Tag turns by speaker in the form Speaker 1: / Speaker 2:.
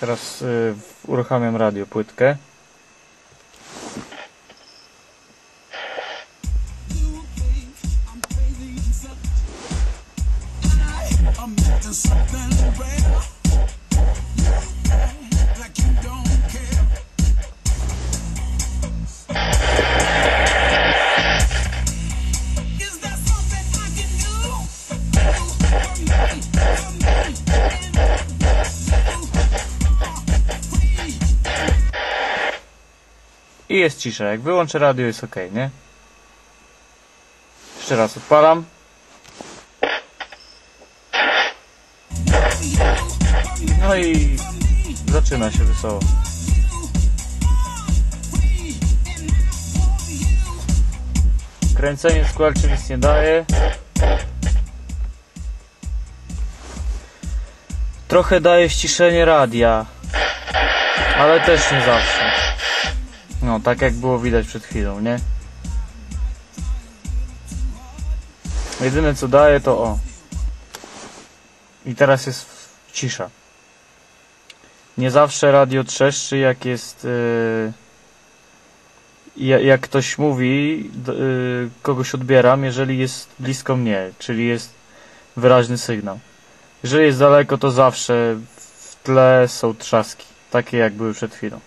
Speaker 1: Teraz y, uruchamiam radio, płytkę.
Speaker 2: I
Speaker 1: jest cisza. Jak wyłączę radio jest ok, nie? Jeszcze raz odpalam. No i zaczyna się wesoło. Kręcenie squelczy nic nie daje. Trochę daje ściszenie radia, ale też nie zawsze. No, tak jak było widać przed chwilą, nie? Jedyne co daje to o. I teraz jest cisza. Nie zawsze radio trzeszczy, jak jest. Yy, ja- jak ktoś mówi, yy, kogoś odbieram, jeżeli jest blisko mnie, czyli jest wyraźny sygnał. Jeżeli jest daleko, to zawsze w tle są trzaski, takie jak były przed chwilą.